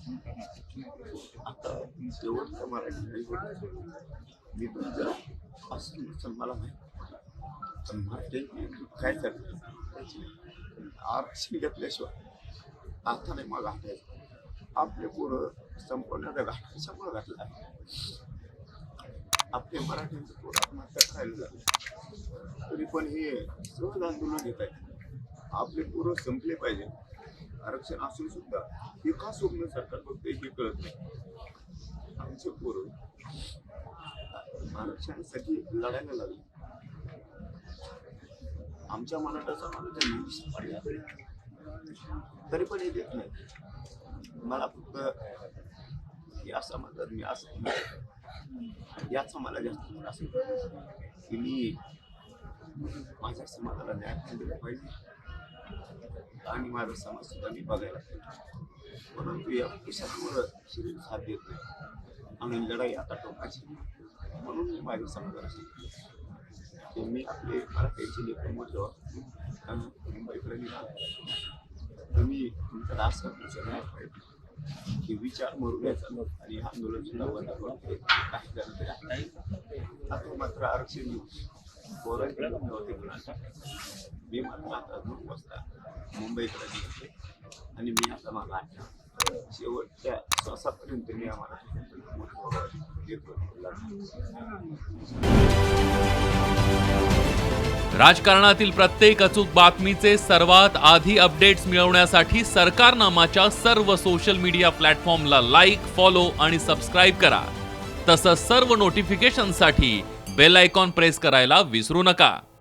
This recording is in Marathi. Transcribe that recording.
आता शेवटचा मराठी मी असं नसेल मला माहिती पण मराठी काय करते आरक्षण घेतल्याशिवाय आता नाही मग घाटायचं आपले पोरं संपवण्याचा घाट कशामुळे घातला आपले मराठ्यांचं पोरं आत्महत्या करायला झालं तरी पण हे सहज आंदोलन घेत आहेत. आपले पोरं संपले पाहिजे. आरक्षण असून सुद्धा हे का स्वप्न सरकार बघते हे कळत नाही. आमचे पोरं आरक्षणासाठी लढायला लागले. आमच्या मराठाचा मला त्यांनी तरी पण हे देत नाही. मला फक्त या समाजात मी असं याचा मला जास्त त्रास की मी माझ्या समाजाला न्याय दिला पाहिजे. आणि माझा समाज सुद्धा मी बघायला पाहिजे. परंतु या कशामुळं शरीर साथ देत नाही. आणि लढाई आता टोकाची म्हणून मी माझ्या समाजाला सांगतो. की मी आपले मराठ्यांचे लेखन म्हटलं मुंबईकडे निघालो तुम्ही तुमचा रास तुमचं न्याय पाहिजे की विचार मरू द्यायचा आणि आंदोलन सुद्धा बंद करून काही झालं तरी आता आता मात्र आरक्षण देऊ पोरांकडे नव्हते मी मात्र आता दोन वाजता मुंबईकडे निघते आणि मी आता माझा आठवण शेवटच्या श्वासापर्यंत मी आम्हाला राजकारणातील प्रत्येक अचूक बातमीचे सर्वात आधी अपडेट्स मिळवण्यासाठी सरकारनामाच्या सर्व सोशल मीडिया प्लॅटफॉर्मला लाईक फॉलो आणि सबस्क्राईब करा. तसंच सर्व नोटिफिकेशनसाठी बेल आयकॉन प्रेस करायला विसरू नका.